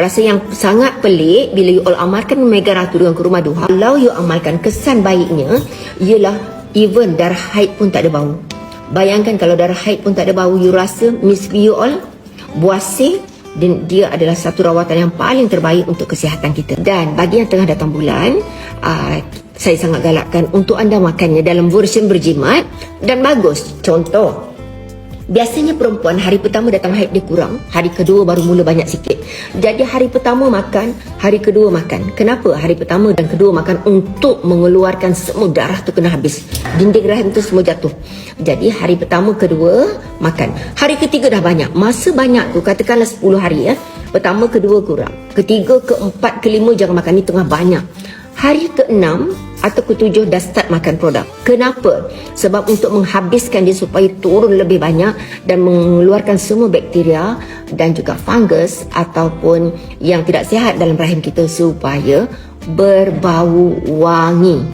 Rasa yang sangat pelik bila you all amalkan Mega Ratu dengan kurma duha. Kalau you amalkan kesan baiknya ialah even darah haid pun tak ada bau. Bayangkan kalau darah haid pun tak ada bau, you rasa miss you all buasih dan dia adalah satu rawatan yang paling terbaik untuk kesihatan kita. Dan bagi yang tengah datang bulan, uh, saya sangat galakkan untuk anda makannya dalam version berjimat dan bagus. Contoh, Biasanya perempuan hari pertama datang haid dia kurang, hari kedua baru mula banyak sikit. Jadi hari pertama makan, hari kedua makan. Kenapa hari pertama dan kedua makan untuk mengeluarkan semua darah tu kena habis. Dinding rahim tu semua jatuh. Jadi hari pertama, kedua makan. Hari ketiga dah banyak. Masa banyak tu katakanlah 10 hari ya. Pertama, kedua kurang. Ketiga, keempat, kelima jangan makan ni tengah banyak. Hari ke-6 atau ke-7 dah start makan produk. Kenapa? Sebab untuk menghabiskan dia supaya turun lebih banyak dan mengeluarkan semua bakteria dan juga fungus ataupun yang tidak sihat dalam rahim kita supaya berbau wangi.